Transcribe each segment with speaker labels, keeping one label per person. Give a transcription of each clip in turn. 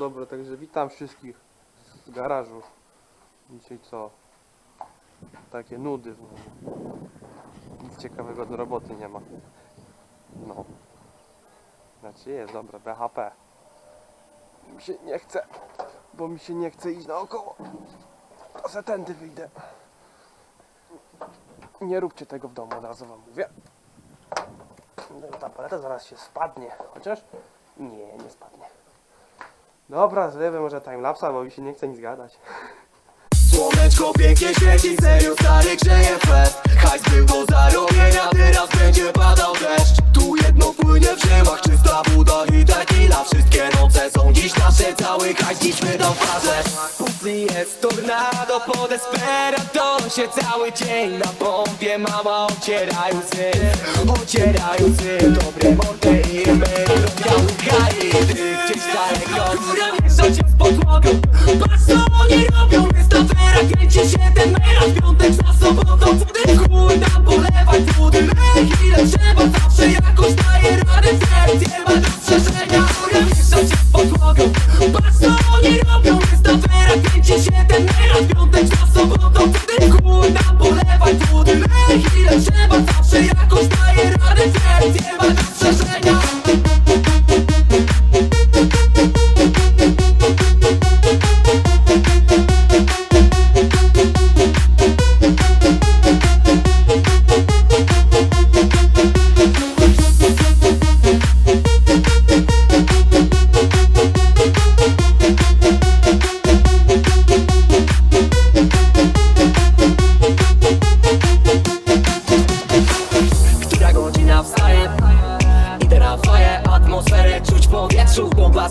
Speaker 1: dobra, także witam wszystkich z garażu. Dzisiaj co? Takie nudy. Nic ciekawego do roboty nie ma. No. Znaczy jest, dobra, BHP. Mi się nie chce, bo mi się nie chce iść naokoło. To se tędy wyjdę. Nie róbcie tego w domu, od razu wam mówię. No ta paleta zaraz się spadnie. Chociaż nie, nie spadnie. Dobra, zlewy może timelapsa, bo mi się nie chce nic gadać.
Speaker 2: Słoneczko pięknie świeci, serio stary grzeje fest. Hajs był do zarobienia, teraz będzie padał deszcz. Tu jedno płynie w żyłach, czysta woda i tequila. Wszystkie noce są dziś nasze, cały hajs dziś wydał fazę Pussy jest tornado, po desperado się cały dzień na pompie Mama ocierają łzy, ocierają łzy Dobre mordy Gdzieś daleko Góra miesza cię z podłogą Patrz co robią się ten mera W piątek za sobotą Cudy chuj nam polewać Cudy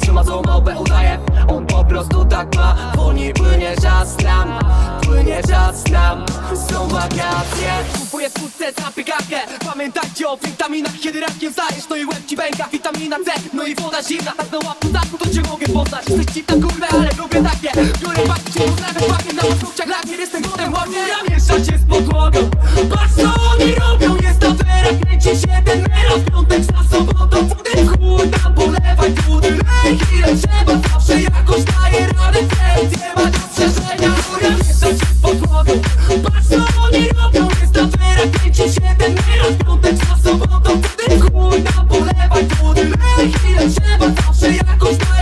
Speaker 2: trzyma co małpę udaje On po prostu tak ma. Wolniej płynie czas nam Płynie czas nam. Są wakacje Kupuję w pustce za piekarkę Pamiętajcie o witaminach. Kiedy rankiem wstajesz No i łeb ci pęka. Witamina C No i woda zimna. Tak na łapku zaku to cię mogę poznać. Jesteś dziwna kurwa, ale lubię takie. Biorę paki cię pozdrawiam jakoś daje radę Serc nie ma dostrzeżenia Góra miesza cię z podłogą Patrz co oni robią Jest afera Kręci się ten mera W piątek za sobotą Wody chuj nam polewać Wody ile trzeba Zawsze jakoś daje